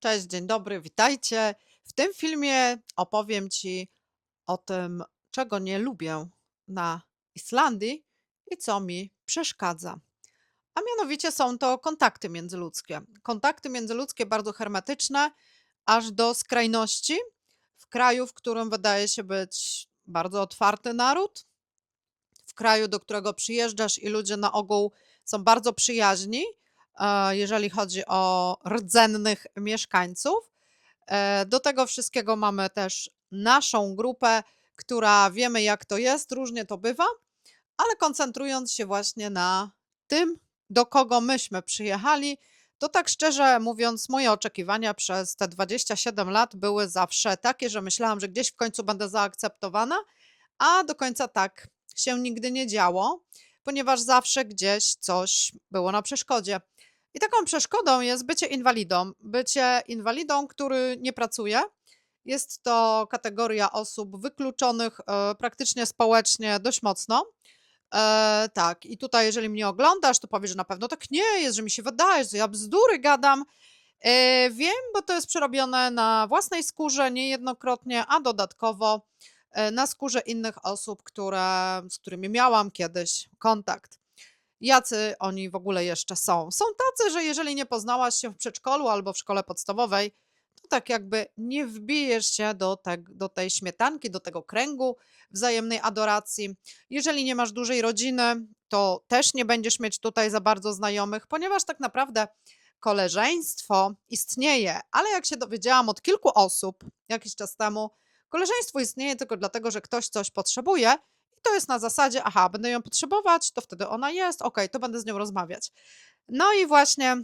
Cześć, dzień dobry, witajcie. W tym filmie opowiem Ci o tym, czego nie lubię na Islandii i co mi przeszkadza. A mianowicie są to kontakty międzyludzkie. Kontakty międzyludzkie bardzo hermetyczne, aż do skrajności. W kraju, w którym wydaje się być bardzo otwarty naród, w kraju, do którego przyjeżdżasz i ludzie na ogół są bardzo przyjaźni, jeżeli chodzi o rdzennych mieszkańców. E, Do tego wszystkiego mamy też naszą grupę, która wiemy, jak to jest, różnie to bywa, ale koncentrując się właśnie na tym, do kogo myśmy przyjechali, to tak szczerze mówiąc, moje oczekiwania przez te 27 lat były zawsze takie, że myślałam, że gdzieś w końcu będę zaakceptowana, a do końca tak się nigdy nie działo, ponieważ zawsze gdzieś coś było na przeszkodzie. I taką przeszkodą jest bycie inwalidą. Bycie inwalidą, który nie pracuje. Jest to kategoria osób wykluczonych e, praktycznie społecznie dość mocno. E, tak, i tutaj, jeżeli mnie oglądasz, to powiesz, że na pewno tak nie jest, że mi się wydaje, że ja bzdury gadam. E, wiem, bo to jest przerobione na własnej skórze niejednokrotnie, a dodatkowo e, na skórze innych osób, które, z którymi miałam kiedyś kontakt. Jacy oni w ogóle jeszcze są? Są tacy, że jeżeli nie poznałaś się w przedszkolu albo w szkole podstawowej, to tak jakby nie wbijesz się do, te, do tej śmietanki, do tego kręgu wzajemnej adoracji. Jeżeli nie masz dużej rodziny, to też nie będziesz mieć tutaj za bardzo znajomych, ponieważ tak naprawdę koleżeństwo istnieje, ale jak się dowiedziałam od kilku osób jakiś czas temu, koleżeństwo istnieje tylko dlatego, że ktoś coś potrzebuje i to jest na zasadzie, aha, będę ją potrzebować, to wtedy ona jest, okej, to będę z nią rozmawiać. No i właśnie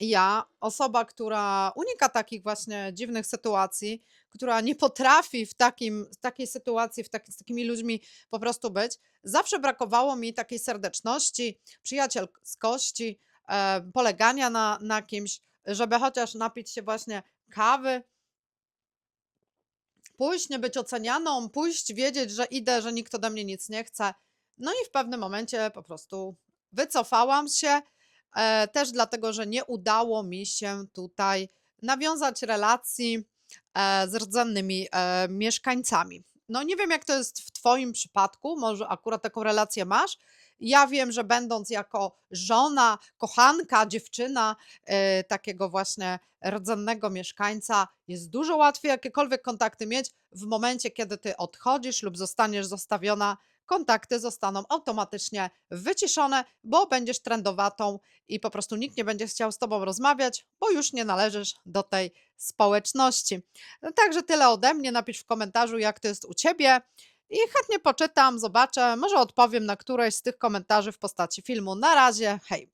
ja, osoba, która unika takich właśnie dziwnych sytuacji, która nie potrafi w takim takiej sytuacji, w taki z takimi ludźmi po prostu być, zawsze brakowało mi takiej serdeczności, przyjacielskości, e, polegania na na kimś, żeby chociaż napić się właśnie kawy Pójść, nie być ocenianą, pójść, wiedzieć, że idę, że nikt ode mnie nic nie chce. No i w pewnym momencie po prostu wycofałam się, e, też dlatego, że nie udało mi się tutaj nawiązać relacji, e, z rdzennymi, e, mieszkańcami. No nie wiem, jak to jest w Twoim przypadku, może akurat taką relację masz. Ja wiem, że będąc jako żona, kochanka, dziewczyna, e, takiego właśnie rdzennego mieszkańca, jest dużo łatwiej jakiekolwiek kontakty mieć. W momencie, kiedy ty odchodzisz lub zostaniesz zostawiona, kontakty zostaną automatycznie wyciszone, bo będziesz trendowatą i po prostu nikt nie będzie chciał z tobą rozmawiać, bo już nie należysz do tej społeczności. No, Także tyle ode mnie. Napisz w komentarzu, jak to jest u ciebie. I chętnie poczytam, zobaczę, może odpowiem na któreś z tych komentarzy w postaci filmu. Na razie, hej!